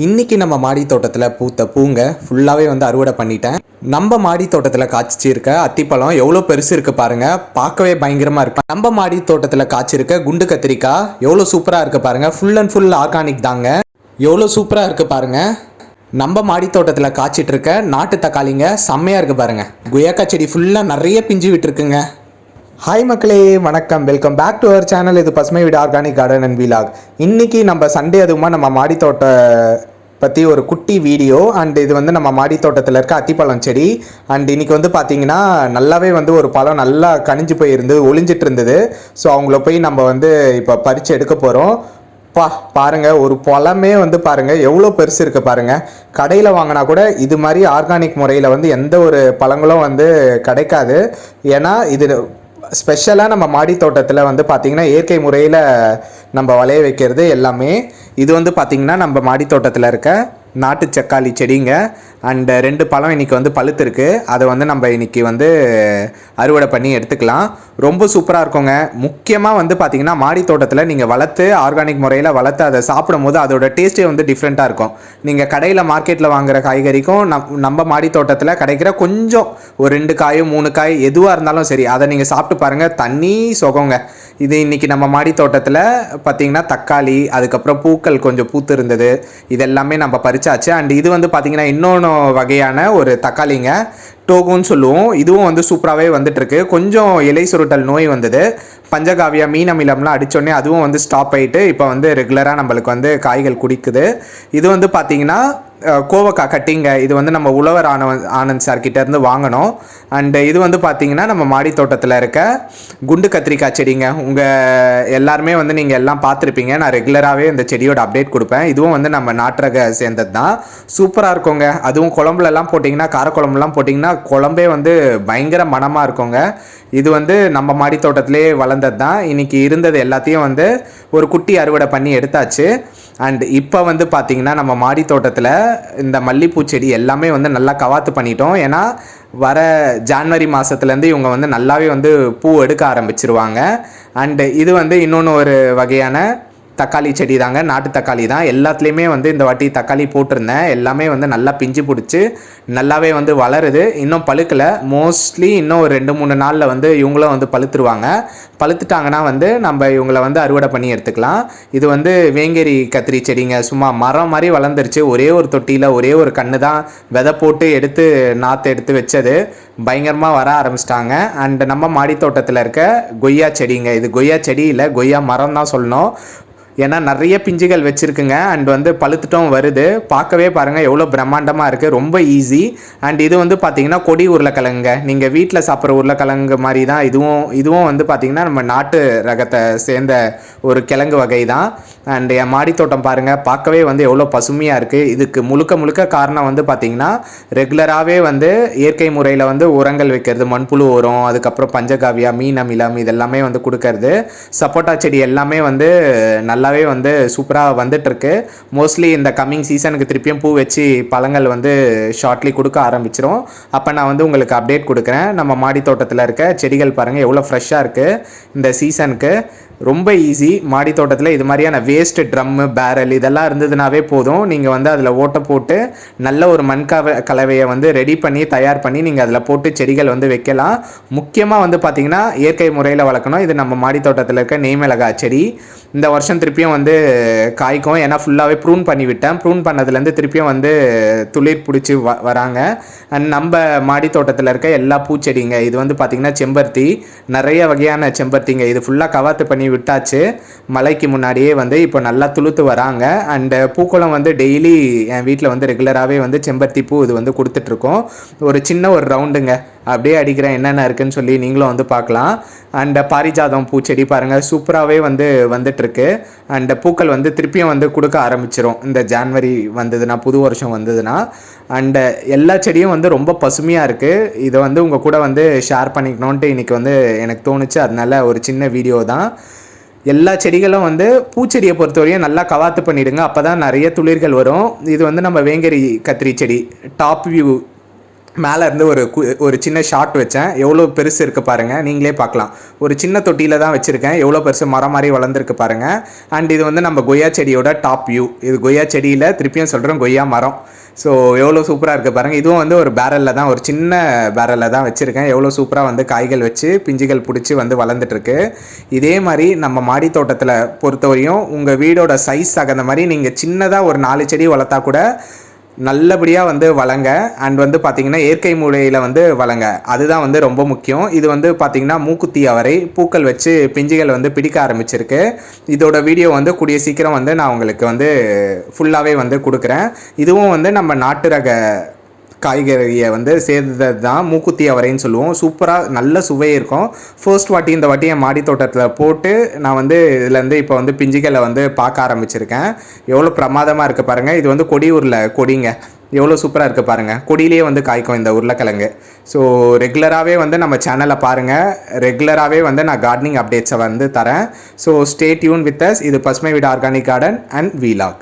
இன்றைக்கி நம்ம மாடி தோட்டத்தில் பூத்த பூங்க ஃபுல்லாகவே வந்து அறுவடை பண்ணிட்டேன். நம்ம மாடி தோட்டத்தில் காய்ச்சிருக்க அத்திப்பழம் எவ்வளோ பெருசு இருக்குது பாருங்கள் பார்க்கவே பயங்கரமாக இருக்கு. நம்ம மாடி தோட்டத்தில் காய்ச்சிருக்க குண்டு கத்திரிக்காய் எவ்வளோ சூப்பராக இருக்குது பாருங்கள் ஃபுல் அண்ட் ஃபுல் ஆர்கானிக் தாங்க. எவ்வளோ சூப்பராக இருக்குது பாருங்கள் நம்ம மாடி தோட்டத்தில் காய்ச்சிட்டு இருக்க நாட்டு தக்காளிங்க செம்மையாக இருக்குது பாருங்கள் குயக்கா செடி ஃபுல்லாக நிறைய பிஞ்சு விட்டுருக்குங்க. ஹாய் மக்களே வணக்கம். Welcome back to our channel இது பசுமை வீடு ஆர்கானிக் கார்டன் அண்ட் வீலாக் இன்றைக்கி நம்ம சண்டே அதுவுமா நம்ம மாடித்தோட்ட தோட்ட பற்றி ஒரு குட்டி வீடியோ அண்ட் இது வந்து நம்ம மாடி தோட்டத்தில் இருக்க அத்திப்பழம் செடி. அண்ட் இன்றைக்கி வந்து பார்த்தீங்கன்னா நல்லாவே வந்து ஒரு பழம் நல்லா கனிஞ்சு போயிருந்து ஒளிஞ்சிட்டு இருந்தது. ஸோ அவங்கள போய் நம்ம வந்து இப்போ பறித்து எடுக்க போகிறோம் பா பாருங்கள் ஒரு பழமே வந்து பாருங்கள் எவ்வளோ பெருசு இருக்குது பாருங்கள் கடையில் வாங்கினா கூட இது மாதிரி ஆர்கானிக் முறையில் வந்து எந்த ஒரு பழங்களும் வந்து கிடைக்காது. ஏன்னா இது ஸ்பெஷலாக நம்ம மாடி தோட்டத்தில் வந்து பார்த்திங்கன்னா இயற்கை முறையில் நம்ம வளைய வைக்கிறது எல்லாமே. இது வந்து பார்த்திங்கன்னா நம்ம மாடி தோட்டத்தில் இருக்க நாட்டு தக்காளி செடிங்க. அண்ட் uh, ரெண்டு பழம் இன்னைக்கு வந்து பழுத்திருக்கு. அதை வந்து நம்ம இன்றைக்கி வந்து அறுவடை பண்ணி எடுத்துக்கலாம். ரொம்ப சூப்பராக இருக்குங்க. முக்கியமாக வந்து பார்த்திங்கன்னா மாடி தோட்டத்தில் நீங்கள் வளர்த்து ஆர்கானிக் முறையில் வளர்த்து அதை சாப்பிடும் போது அதோட டேஸ்ட்டே வந்து டிஃப்ரெண்ட்டாக இருக்கும். நீங்கள் கடையில் மார்க்கெட்டில் வாங்குற காய்கறிக்கும் நம் நம்ம மாடி தோட்டத்தில் கிடைக்கிற கொஞ்சம் ஒரு ரெண்டு காயும் மூணு காய் எதுவாக இருந்தாலும் சரி அதை நீங்கள் சாப்பிட்டு பாருங்கள் தண்ணி சுகங்க. இது இன்னைக்கு நம்ம மாடி தோட்டத்தில் பார்த்தீங்கன்னா தக்காளி அதுக்கப்புறம் பூக்கள் கொஞ்சம் பூத்து இருந்தது இதெல்லாமே நம்ம பறிச்சாச்சு. அண்ட் இது வந்து பார்த்திங்கன்னா இன்னொன்று வகையான ஒரு தக்காளிங்க. டோகுன்னு சொல்லுவோம். இதுவும் வந்து சூப்பராகவே வந்துட்டுருக்கு. கொஞ்சம் இலை சுருட்டல் நோய் வந்தது. பஞ்சகாவியா மீன் அமிலம்லாம் அடித்தோடனே அதுவும் வந்து ஸ்டாப் ஆயிட்டு இப்போ வந்து ரெகுலராக நம்மளுக்கு வந்து காய்கள் குடிக்குது. இது வந்து பார்த்திங்கன்னா கோவக்காய் கட்டிங்க இது வந்து நம்ம உழவர் ஆன ஆனந்த் சார் கிட்டேருந்து வாங்கினோம் அண்டு இது வந்து பார்த்தீங்கன்னா நம்ம மாடி தோட்டத்தில் இருக்க குண்டு கத்திரிக்காய் செடிங்க. உங்கள் எல்லாருமே வந்து நீங்கள் எல்லாம் பார்த்துருப்பீங்க நான் ரெகுலராகவே இந்த செடியோட அப்டேட் கொடுப்பேன். இதுவும் வந்து நம்ம நாட்டுரக சேர்ந்தது தான் சூப்பராக இருக்குங்க. அதுவும் குழம்புலலாம் போட்டிங்கன்னா காரக்குழம்புலாம் போட்டிங்கன்னா குழம்பே வந்து பயங்கர மணமாக இருக்குங்க. இது வந்து நம்ம மாடி தோட்டத்திலே வளர்ந்தது தான் இன்றைக்கி இருந்தது எல்லாத்தையும் வந்து ஒரு குட்டி அறுவடை பண்ணி எடுத்தாச்சு. அண்ட் இப்போ வந்து பார்த்தீங்கன்னா நம்ம மாடி தோட்டத்தில் இந்த மல்லிப்பூ செடி எல்லாமே வந்து நல்லா கவாத்து பண்ணிட்டோம். ஏன்னா வர ஜான்வரி மாதத்துலேருந்து இவங்க வந்து நல்லாவே வந்து பூ எடுக்க ஆரம்பிச்சிருவாங்க. அண்டு இது வந்து இன்னொன்று ஒரு வகையான தக்காளி செடி தாங்க நாட்டு தக்காளி தான். எல்லாத்துலேயுமே வந்து இந்த வாட்டி தக்காளி போட்டிருந்தேன். எல்லாமே வந்து நல்லா பிஞ்சு பிடிச்சி நல்லாவே வந்து வளருது. இன்னும் பழுக்கலை. மோஸ்ட்லி இன்னும் ஒரு ரெண்டு மூணு நாளில் வந்து இவங்களும் வந்து பழுத்துருவாங்க. பழுத்துட்டாங்கன்னா வந்து நம்ம இவங்கள வந்து அறுவடை பண்ணி எடுத்துக்கலாம். இது வந்து வேங்கேரி கத்திரி செடிங்க. சும்மா மரம் மாதிரி வளர்ந்துருச்சு. ஒரே ஒரு தொட்டியில் ஒரே ஒரு கன்று தான் விதை போட்டு எடுத்து நாற்று எடுத்து வச்சது. பயங்கரமாக வர ஆரம்பிச்சிட்டாங்க. அண்ட் நம்ம மாடி தோட்டத்தில் இருக்க கொய்யா செடிங்க. இது கொய்யா செடி இல்லை கொய்யா மரம் தான் சொல்லணும். ஏன்னா நிறைய பிஞ்சுகள் வச்சுருக்குங்க. அண்ட் வந்து பழுத்துட்டும் வருது. பார்க்கவே பாருங்கள் எவ்வளோ பிரம்மாண்டமாக இருக்குது ரொம்ப ஈஸி அண்ட் இது வந்து பார்த்திங்கன்னா கொடி உருளைக்கிழங்குங்க. நீங்கள் வீட்டில் சாப்பிட்ற உருளைக்கிழங்கு மாதிரி தான் இதுவும் இதுவும் வந்து பார்த்தீங்கன்னா நம்ம நாட்டு ரகத்தை சேர்ந்த ஒரு கிழங்கு வகை தான் அண்ட் என் மாடித்தோட்டம் பாருங்கள் பார்க்கவே வந்து எவ்வளோ பசுமையாக இருக்குது இதுக்கு முழுக்க முழுக்க காரணம் வந்து பார்த்திங்கன்னா ரெகுலராகவே வந்து இயற்கை முறையில் வந்து உரங்கள் வைக்கிறது. மண்புழு உரம் அதுக்கப்புறம் பஞ்சகாவியா மீன் அமிலம் இதெல்லாமே வந்து கொடுக்கறது. சப்போட்டா செடி எல்லாமே வந்து நல்ல நல்லாவே வந்து சூப்பராக வந்துட்டுருக்கு. மோஸ்ட்லி இந்த கம்மிங் சீசனுக்கு திருப்பியும் பூ வச்சு பழங்கள் வந்து ஷார்ட்லி கொடுக்க ஆரம்பிச்சிரும். அப்போ நான் வந்து உங்களுக்கு அப்டேட் கொடுக்குறேன். நம்ம மாடி தோட்டத்தில் இருக்க செடிகள் பாருங்கள் எவ்வளோ ஃப்ரெஷ்ஷாக இருக்குது இந்த சீசனுக்கு ரொம்ப ஈஸி மாடி தோட்டத்தில் இது மாதிரியான வேஸ்ட் ட்ரம்மு பேரல் இதெல்லாம் இருந்ததுனாவே போதும். நீங்கள் வந்து அதில் ஓட்டை போட்டு நல்ல ஒரு மண் கலவையை வந்து ரெடி பண்ணி தயார் பண்ணி நீங்கள் அதில் போட்டு செடிகள் வந்து வைக்கலாம். முக்கியமாக வந்து பார்த்தீங்கன்னா இயற்கை முறையில் வளர்க்கணும். இது நம்ம மாடி தோட்டத்தில் இருக்க நெய்மிளகாய் செடி. இந்த வருஷம் திருப்பியும் வந்து காய்க்கும். ஏன்னா ஃபுல்லாகவே ப்ரூன் பண்ணி விட்டேன். ப்ரூன் பண்ணதுலேருந்து திருப்பியும் வந்து துளிர் பிடிச்சி வ வராங்க. அண்ட் நம்ம மாடி தோட்டத்தில் இருக்க எல்லா பூச்செடிங்க இது வந்து பார்த்திங்கன்னா செம்பருத்தி நிறைய வகையான செம்பருத்திங்க. இது ஃபுல்லாக கவாத்து பண்ணி விட்டாச்சு. மலைக்கு முன்னாடியே வந்து இப்போ நல்லா துளுத்து வராங்க. அண்டு பூக்குளம் வந்து டெய்லி என் வீட்டில் வந்து ரெகுலராகவே வந்து செம்பருத்தி பூ இது வந்து கொடுத்துட்ருக்கோம். ஒரு சின்ன ஒரு ரவுண்டுங்க அப்படியே அடிக்கிறேன் என்னென்ன இருக்குன்னு சொல்லி நீங்களும் வந்து பார்க்கலாம். அண்ட் பாரிஜாதம் பூச்செடி பாருங்கள் சூப்பராகவே வந்து வந்துட்டுருக்கு அண்ட் பூக்கள் வந்து திருப்பியும் வந்து கொடுக்க ஆரம்பிச்சிரும். இந்த ஜான்வரி வந்ததுன்னா புது வருஷம் வந்ததுன்னா. அண்டு எல்லா செடியும் வந்து ரொம்ப பசுமையாக இருக்குது இதை வந்து உங்கள் கூட வந்து ஷேர் பண்ணிக்கணுன்ட்டு இன்றைக்கி வந்து எனக்கு தோணுச்சு. அதனால ஒரு சின்ன வீடியோ தான். எல்லா செடிகளும் வந்து பூச்செடியை பொறுத்தவரையும் நல்லா கவாத்து பண்ணிடுங்க. அப்போ தான் நிறைய துளிர்கள் வரும். இது வந்து நம்ம வேங்கரி கத்திரி செடி. டாப் வியூ மேலே இருந்து ஒரு கு ஒரு சின்ன ஷாட் வச்சேன். எவ்வளோ பெருசு இருக்குது பாருங்கள் நீங்களே பார்க்கலாம். ஒரு சின்ன தொட்டியில் தான் வச்சுருக்கேன். எவ்வளோ பெருசு மரம் மாதிரி வளர்ந்துருக்கு பாருங்கள் அண்ட் இது வந்து நம்ம கொய்யா செடியோட டாப் வியூ இது கொய்யா செடியில் திருப்பியும் சொல்கிறோம் கொய்யா மரம். ஸோ எவ்வளோ சூப்பராக இருக்குது பாருங்கள் இதுவும் வந்து ஒரு பேரலில் தான் ஒரு சின்ன பேரலில் தான் வச்சுருக்கேன். எவ்வளோ சூப்பராக வந்து காய்கள் வச்சு பிஞ்சுகள் பிடிச்சி வந்து வளர்ந்துட்டுருக்கு. இதே மாதிரி நம்ம மாடி தோட்டத்தில் பொறுத்தவரையும் உங்கள் வீடோட சைஸ் தகுந்த மாதிரி நீங்கள் சின்னதாக ஒரு நாலு செடி வளர்த்தா கூட நல்லபடியாக வந்து வளங்க. அண்ட் வந்து பார்த்திங்கன்னா இயற்கை மூலையில் வந்து வளங்க. அதுதான் வந்து ரொம்ப முக்கியம். இது வந்து பார்த்திங்கன்னா மூக்குத்தி அவரை பூக்கள் வச்சு பிஞ்சுகள் வந்து பிடிக்க ஆரம்பிச்சிருக்கு. இதோட வீடியோ வந்து கூடிய சீக்கிரம் வந்து நான் உங்களுக்கு வந்து ஃபுல்லாகவே வந்து கொடுக்குறேன். இதுவும் வந்து நம்ம நாட்டு ரக காய்கறியை வந்து சேர்ந்தது தான் மூக்குத்தி அவரைன்னு சொல்லுவோம். சூப்பராக நல்ல சுவை இருக்கும். ஃபர்ஸ்ட் வாட்டி இந்த வாட்டி என் மாடி தோட்டத்தில் போட்டு நான் வந்து இதுலேருந்து இப்போ வந்து பிஞ்சுகளை வந்து பார்க்க ஆரம்பிச்சிருக்கேன். எவ்வளோ பிரமாதமாக இருக்குது பாருங்கள் இது வந்து கொடியூரில் கொடிங்க. எவ்வளோ சூப்பராக இருக்குது பாருங்கள் கொடியிலேயே வந்து காய்க்கும் இந்த உருளைக்கிழங்கு. ஸோ ரெகுலராகவே வந்து நம்ம சேனலை பாருங்கள் ரெகுலராகவே வந்து நான் கார்டனிங் அப்டேட்ஸை வந்து தரேன். So stay tuned with us இது பசுமை வீடு ஆர்கானிக் கார்டன் அண்ட் வீலாக்